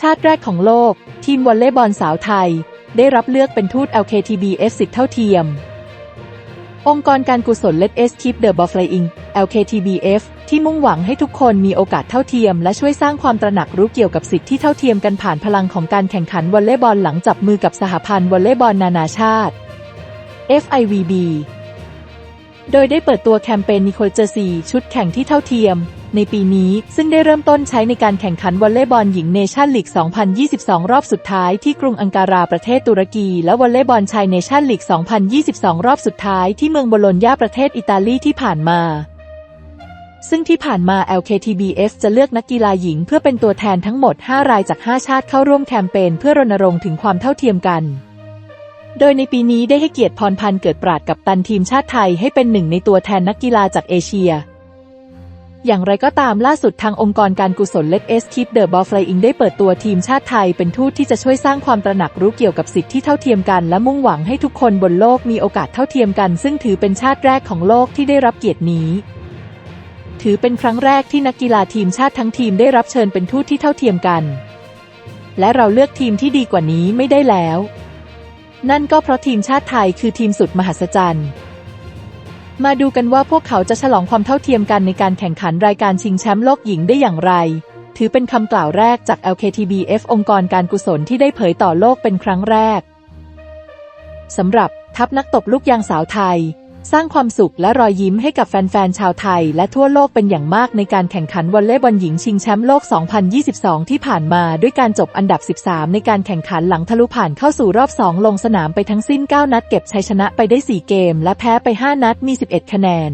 ชาติแรกของโลก ทีมวอลเลย์บอลสาวไทย ได้รับเลือกเป็นทูต LKTBF สิทธิเท่าเทียม องค์กรการกุศล Let S Keep the Ball Flying LKTBF ที่มุ่งหวังให้ทุกคนมีโอกาสเท่าเทียม และช่วยสร้างความตระหนักรู้เกี่ยวกับสิทธิที่เท่าเทียมกันผ่านพลังของการแข่งขันวอลเลย์บอลหลังจับมือกับสหพันธ์วอลเลย์บอลนานาชาติ FIVB โดยได้เปิดตัวแคมเปญนิโคลเจอร์ซีชุดแข่งที่เท่าเทียม ในปีนี้ซึ่งได้เริ่มต้นใช้ในการแข่งขันวอลเลย์บอลหญิงเนชั่นลีก 2022 รอบสุดท้ายที่กรุงอังการาประเทศตุรกี และวอลเลย์บอลชายเนชั่นลีก 2022 รอบสุดท้ายที่เมืองโบโลญญาประเทศอิตาลีที่ผ่านมาซึ่งที่ผ่านมา LKTBF จะเลือกนักกีฬาหญิงเพื่อเป็นตัวแทนทั้งหมด 5 รายจาก 5 ชาติเข้าร่วมแคมเปญเพื่อรณรงค์ถึงความเท่าเทียมกัน โดยในปีนี้ได้ให้เกียรติพรพันธ์เกิดปราดกับตันทีมชาติไทยให้เป็นหนึ่งในตัวแทนนักกีฬาจากเอเชีย อย่างไรก็ตามล่าสุดทางองค์กรการกุศล Let S Keep the Ball Flying ได้เปิดตัวทีมชาติไทยเป็นทูตที่จะช่วยสร้างความตระหนักรู้เกี่ยวกับสิทธิที่เท่าเทียมกัน และมุ่งหวังให้ทุกคนบนโลกมีโอกาสเท่าเทียมกัน ซึ่งถือเป็นชาติแรกของโลกที่ได้รับเกียรตินี้ถือเป็นครั้งแรกที่นักกีฬาทีมชาติทั้งทีมได้รับเชิญเป็นทูตที่เท่าเทียมกัน และเราเลือกทีมที่ดีกว่านี้ไม่ได้แล้ว นั่นก็เพราะทีมชาติไทยคือทีมสุดมหัศจรรย์ มาดูกันว่าพวกเขาจะฉลองความเท่าเทียมกันในการแข่งขันรายการชิงแชมป์โลกหญิงได้อย่างไร ถือเป็นคำกล่าวแรกจาก LKTBF องค์กรการกุศลที่ได้เผยต่อโลกเป็นครั้งแรกสำหรับทัพนักตบลูกยางสาวไทย สร้างความสุขและรอยยิ้มให้กับแฟนๆ ชาวไทย และทั่วโลกเป็นอย่างมากในการแข่งขันวอลเลย์บอลหญิงชิงแชมป์โลก 2022 ที่ผ่านมาด้วยการจบอันดับ 13 ในการแข่งขันหลังทะลุผ่านเข้าสู่รอบ 2 ลงสนามไปทั้งสิ้น 9 นัดเก็บชัยชนะไปได้ 4 เกม และแพ้ไป 5 นัดมี 11 คะแนน